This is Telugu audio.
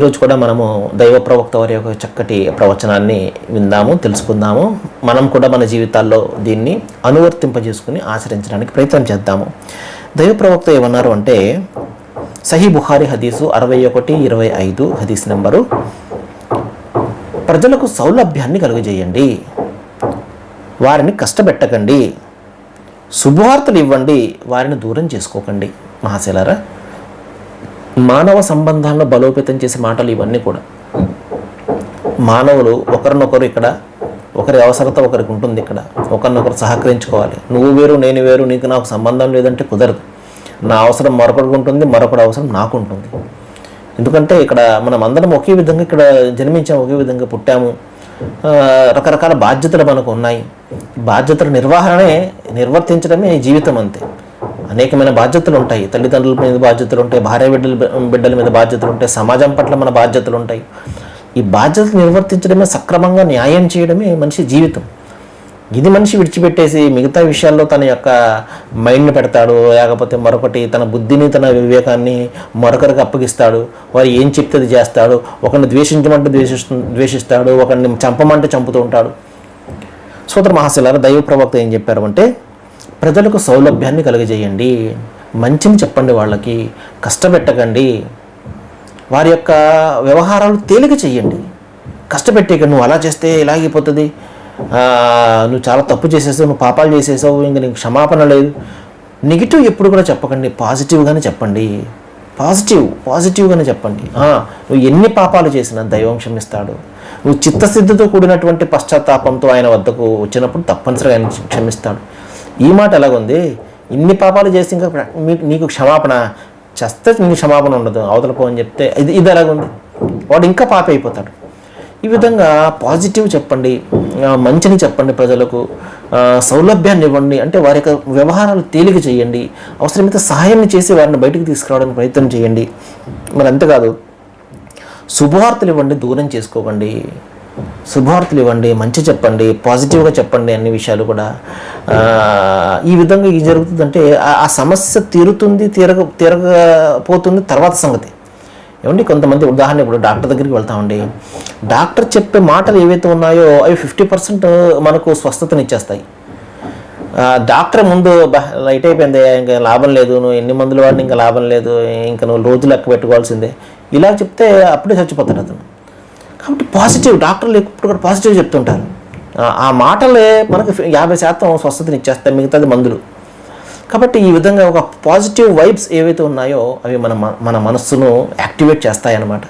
ఈరోజు కూడా మనము దైవ ప్రవక్త వారి యొక్క చక్కటి ప్రవచనాన్ని విందాము తెలుసుకుందాము. మనం కూడా మన జీవితాల్లో దీన్ని అనువర్తింపజేసుకుని ఆచరించడానికి ప్రయత్నం చేద్దాము. దైవ ప్రవక్త ఏమన్నారు అంటే సహీ బుహారి హదీసు అరవై ఒకటి ఇరవై ఐదు హదీస్ నెంబరు. ప్రజలకు సౌలభ్యాన్ని కలుగజేయండి. వారిని కష్టపెట్టకండి. శుభవార్తలు ఇవ్వండి. వారిని దూరం చేసుకోకండి. మహాశిలారా మానవ సంబంధాలను బలోపేతం చేసే మాటలు ఇవన్నీ కూడా. మానవులు ఒకరినొకరు ఇక్కడ ఒకరి అవసరత ఒకరికి ఉంటుంది ఇక్కడ. ఒకరినొకరు సహకరించుకోవాలి. నువ్వు వేరు నేను వేరు నీకు నాకు సంబంధం లేదంటే కుదరదు. నా అవసరం మరొకరికి ఉంటుంది మరొకటి అవసరం నాకు ఉంటుంది. ఎందుకంటే ఇక్కడ మనం అందరం ఒకే విధంగా ఇక్కడ జన్మించాము ఒకే విధంగా పుట్టాము. రకరకాల బాధ్యతలు మనకు ఉన్నాయి. బాధ్యతల నిర్వహణనే నిర్వర్తించడమే జీవితం అంతే. అనేకమైన బాధ్యతలు ఉంటాయి. తల్లిదండ్రుల మీద బాధ్యతలు ఉంటాయి. భార్య బిడ్డల బిడ్డల మీద బాధ్యతలు ఉంటాయి. సమాజం పట్ల మన బాధ్యతలు ఉంటాయి. ఈ బాధ్యతలు నిర్వర్తించడమే సక్రమంగా న్యాయం చేయడమే మనిషి జీవితం. ఇది మనిషి విడిచిపెట్టేసి మిగతా విషయాల్లో తన యొక్క మైండ్ని పెడతాడు. లేకపోతే మరొకటి తన బుద్ధిని తన వివేకాన్ని మరొకరికి అప్పగిస్తాడు. వారు ఏం చెప్తే అది చేస్తాడు. ఒకరిని ద్వేషించమంటే ద్వేషిస్తు ద్వేషిస్తాడు. ఒకరిని చంపమంటే చంపుతూ ఉంటాడు. సూత్ర మహాశిలార దైవ ప్రవక్త ఏం చెప్పారు అంటే ప్రజలకు సౌలభ్యాన్ని కలుగజేయండి. మంచిని చెప్పండి వాళ్ళకి కష్టపెట్టకండి. వారి యొక్క వ్యవహారాలు తేలిక చెయ్యండి కష్టపెట్టేక నువ్వు అలా చేస్తే ఇలాగిపోతుంది అయిపోతుంది. నువ్వు చాలా తప్పు చేసేసావు నువ్వు పాపాలు చేసేసావు ఇంక నీకు క్షమాపణ లేదు. నెగిటివ్ ఎప్పుడు కూడా చెప్పకండి పాజిటివ్గానే చెప్పండి. పాజిటివ్ పాజిటివ్గానే చెప్పండి. నువ్వు ఎన్ని పాపాలు చేసినా దైవం క్షమిస్తాడు. నువ్వు చిత్తశుద్ధితో కూడినటువంటి పశ్చాత్తాపంతో ఆయన వద్దకు వచ్చినప్పుడు తప్పనిసరిగా ఆయన క్షమిస్తాడు. ఈ మాట ఎలాగుంది? ఇన్ని పాపాలు చేసి ఇంకా మీకు నీకు క్షమాపణ చేస్తే నీకు క్షమాపణ ఉండదు. అవతల పో అని చెప్తే ఇది ఇది ఎలాగుంది? వాడు ఇంకా పాప అయిపోతాడు. ఈ విధంగా పాజిటివ్ చెప్పండి మంచిని చెప్పండి ప్రజలకు సౌలభ్యాన్ని ఇవ్వండి. అంటే వారి యొక్క వ్యవహారాలు తేలిక చేయండి. అవసరమైతే సహాయం చేసి వారిని బయటకు తీసుకురావడానికి ప్రయత్నం చేయండి. మరి అంతేకాదు శుభవార్తలు ఇవ్వండి దూరం చేసుకోకండి. శుభార్తలు ఇవ్వండి మంచి చెప్పండి పాజిటివ్గా చెప్పండి అన్ని విషయాలు కూడా. ఈ విధంగా ఏం జరుగుతుందంటే ఆ- సమస్య తీరుతుంది తీరక తీరకపోతుంది తర్వాత సంగతి. ఏమండి కొంతమంది ఉదాహరణ ఇప్పుడు డాక్టర్ దగ్గరికి వెళ్తామండి డాక్టర్ చెప్పే మాటలు ఏవైతే ఉన్నాయో అవి ఫిఫ్టీ పర్సెంట్ మనకు స్వస్థతను ఇచ్చేస్తాయి. డాక్టర్ ముందు లైట్ అయిపోయింది ఇంకా లాభం లేదు నువ్వు ఎన్ని మందులు వాడిని ఇంకా లాభం లేదు ఇంకా నువ్వు రోజు లెక్క పెట్టుకోవాల్సిందే. ఇలా చెప్తే అప్పుడే చచ్చిపోతాడు అతను. కాబట్టి పాజిటివ్ డాక్టర్లు ఎప్పుడు కూడా పాజిటివ్ చెప్తుంటారు. ఆ- మాటలే మనకు యాభై శాతం స్వస్థతని ఇచ్చేస్తాయి మిగతాది మందులు. కాబట్టి ఈ విధంగా ఒక పాజిటివ్ వైబ్స్ ఏవైతే ఉన్నాయో అవి మన మన మనస్సును యాక్టివేట్ చేస్తాయన్నమాట.